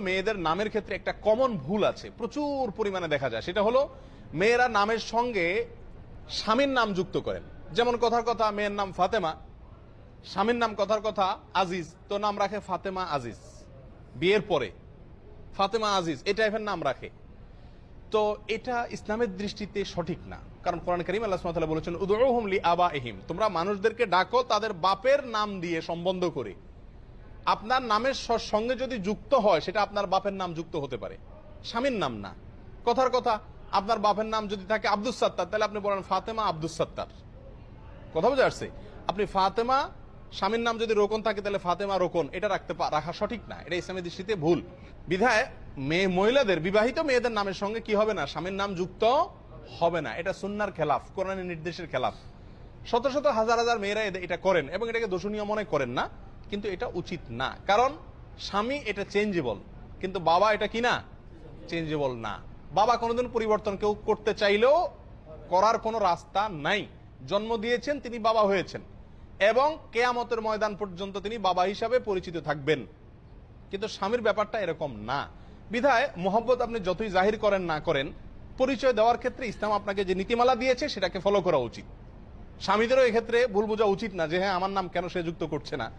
মেয়েদের নামের ক্ষেত্রে একটা কমন ভুল আছে, প্রচুর পরিমাণে দেখা যায়। সেটা হলো, মেয়েরা নামের সঙ্গে স্বামীর নাম যুক্ত করেন। যেমন কথার কথা, মেয়ের নাম ফাতেমা, স্বামীর নাম কথার কথা, আজিজ। তো নাম রাখে ফাতেমা আজিজ। বিয়ের পরে, ফাতেমা আজিজ, এই টাইপের নাম রাখে। তো এটা ইসলামের দৃষ্টিতে সঠিক না। কারণ কোরআন করিম আল্লাহ বলেছেন, উদউহুম লি আবাইহিম তোমরা মানুষদেরকে ডাকো, তাদের বাপের নাম দিয়ে সম্বন্ধ করে। আপনার নামের সঙ্গে যদি যুক্ত হয়, সেটা আপনার বাপের নাম যুক্ত হতে পারে। স্বামীর নাম না। কথার কথা, আপনার বাপের নাম যদি থাকে আব্দুস সাত্তার, তাহলে আপনি বলেন ফাতেমা আব্দুস সাত্তার। কথা বুঝে আসছে আপনি ফাতেমা, স্বামীর নাম যদি রোকন থাকে, তাহলে ফাতেমা রোকন। এটা রাখতে রাখা সঠিক না। এটা ইসলামের দৃষ্টিতে ভুল। বিধায় মেয়ে, মহিলাদের, বিবাহিত মেয়েদের নামের সঙ্গে কি হবে না? স্বামীর নাম যুক্ত হবে না। এটা সুন্নার খেলাফ, কোরআনের নির্দেশের খেলাফ। শত শত হাজার হাজার মেয়েরা এটা করেন এবং এটাকে দোষণীয় মনে করেন না। কিন্তু এটা উচিত না। কারণ স্বামী এটা চেঞ্জেবল কিন্তু বাবা এটা কি না? চেঞ্জেবল না। বাবা কোনোদিন পরিবর্তন কেউ করতে চাইলেও করার কোনো রাস্তা নাই। জন্ম দিয়েছেন, তিনি বাবা হয়েছেন। এবং কেয়ামতের ময়দান পর্যন্ত তিনি বাবা হিসাবে পরিচিত থাকবেন। কিন্তু স্বামীর ব্যাপারটা এরকম না। বিধায় মোহব্বত আপনি যতই জাহির করেন না করেন, পরিচয় দেওয়ার ক্ষেত্রে ইসলাম আপনাকে যে নীতিমালা দিয়েছে, সেটাকে ফলো করা উচিত। স্বামীদেরও এক্ষেত্রে ভুল বোঝা উচিত না যে হ্যাঁ আমার নাম কেন সে যুক্ত করছে না?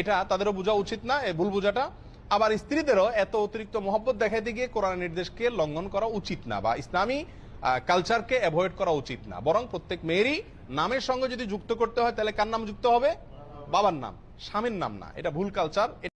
এটা তাদেরও বোঝা উচিত না এই ভুল বোঝাটা। আবার স্ত্রীদেরও এত অতিরিক্ত মহব্বত দেখাইতে গিয়ে কোরআন নির্দেশকে লঙ্ঘন করা উচিত না বা ইসলামী কালচারকে অ্যাভয়েড করা উচিত না। বরং প্রত্যেক মেয়েরই নামের সঙ্গে যদি যুক্ত করতে হয়, তাহলে কার নাম যুক্ত হবে? বাবার নাম, স্বামীর নাম না। এটা ভুল কালচার